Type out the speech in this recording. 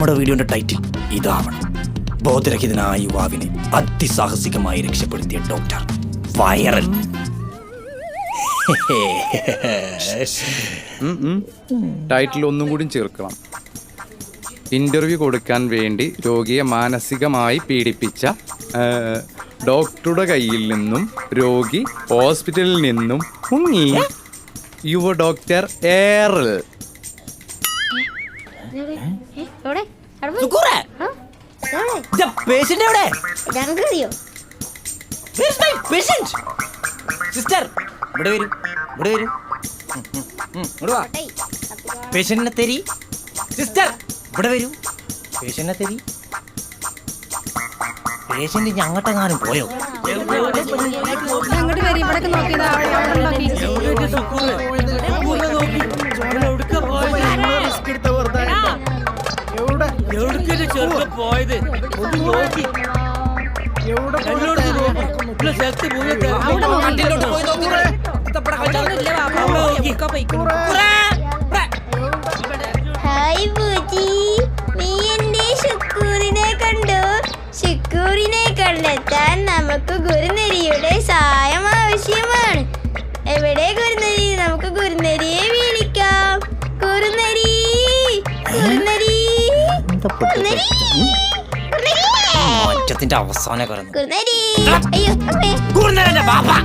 നമ്മുടെ വീഡിയോന്റെ ടൈറ്റിൽ ഇതാവണം. ബോധരഹിതനായ യുവാവിനെ അതിസാഹസികമായി രക്ഷപ്പെടുത്തിയ ഡോക്ടർ വൈറൽ ടൈറ്റിൽ ഒന്നും കൂടി ചേർക്കണം. ഇന്റർവ്യൂ കൊടുക്കാൻ വേണ്ടി രോഗിയെ മാനസികമായി പീഡിപ്പിച്ച ഡോക്ടറുടെ കയ്യിൽ നിന്നും രോഗി ഹോസ്പിറ്റലിൽ നിന്നും മുങ്ങി യുവ ഡോക്ടർ ഏറൽ. എവിടെ ഇവിടെ വരൂ ഇവിടെ വരൂ പേഷ്യന്റിനെ തരി സിസ്റ്റർ ഇവിടെ വരൂ പേഷ്യന്റിനെ തരി പേഷ്യന്റ് ഇനി അങ്ങോട്ടെങ്ങാനും പോയോ അങ്ങോട്ട് വരും ഇവിടെ നോക്കിയതാ നോക്കി പോയത്. ഒന്ന് നോക്കി. സ്ഥലത്ത് പോയി നോക്കി. ಅಂತ ಫುಡ್ ತಿಂಟ ಅವಸಾನ ಕೊರದು ಗುರ್ನೇರಿ ಅಯ್ಯೋ ಗುರ್ನೇರಿ ಬಾಬಾ